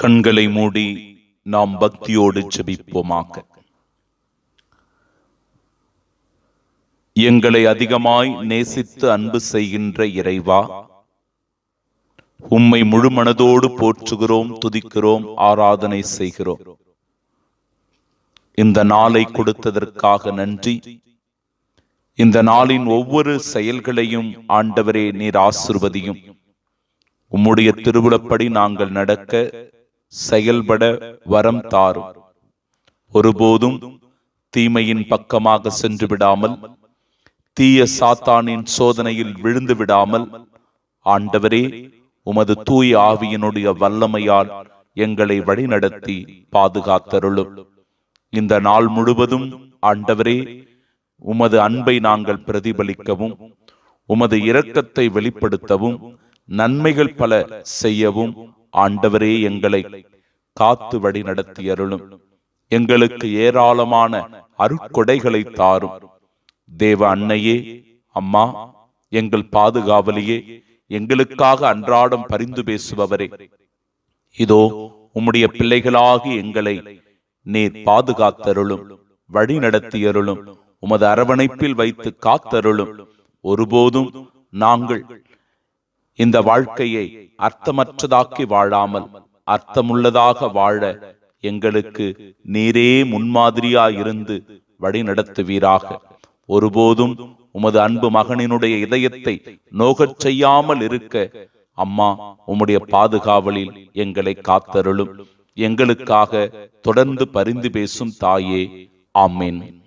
கண்களை மூடி நாம் பக்தியோடு ஜெபிப்போமாக. எங்களை அதிகமாய் நேசித்து அன்பு செய்கின்ற இறைவா உம்மை முழு மனதோடு போற்றுகிறோம் துதிக்கிறோம் ஆராதனை செய்கிறோம். இந்த நாளை கொடுத்ததற்காக நன்றி. இந்த நாளின் ஒவ்வொரு செயல்களையும் ஆண்டவரே நீர் ஆசிர்வதியும். உம்முடைய திருவிழப்படி நாங்கள் நடக்க செயல்பட வரம் தாரும். ஒருபோதும் தீமையின் பக்கமாக சென்று விடாமல் தீய சாத்தானின் சோதனையில் விழுந்து விடாமல் ஆண்டவரே உமது தூய ஆவியினுடைய வல்லமையால் எங்களை வழிநடத்தி பாதுகாத்தருளும். இந்த நாள் முழுவதும் ஆண்டவரே உமது அன்பை நாங்கள் பிரதிபலிக்கவும் உமது இரக்கத்தை வெளிப்படுத்தவும் நன்மைகள் பல செய்யவும் ஆண்டவரே எங்களை காத்து வழி நடத்தி அருளும் எங்களுக்கு ஏராளமான அருட்கொடைகளை தாரும். தேவ அன்னையே அம்மா எங்கள் பாதுகாவலியே எங்களுக்காக அன்றாடம் பரிந்து பேசுபவரே. இதோ உம்முடைய பிள்ளைகளாகி எங்களை நீர் பாதுகாத்தருளும் வழி நடத்தியருளும் உமது அரவணைப்பில் வைத்து காத்தருளும். ஒருபோதும் நாங்கள் இந்த வாழ்க்கையை அர்த்தமற்றதாக்கி வாழாமல் அர்த்தமுள்ளதாக வாழ எங்களுக்கு நீரே முன்மாதிரியாயிருந்து வழி நடத்துவீராக ஒருபோதும் உமது அன்பு மகனினுடைய இதயத்தை நோகச் செய்யாமல் இருக்க அம்மா உம்முடைய பாதுகாவலில் எங்களை காத்தருளும். எங்களுக்காக தொடர்ந்து பரிந்து பேசும் தாயே. ஆமேன்.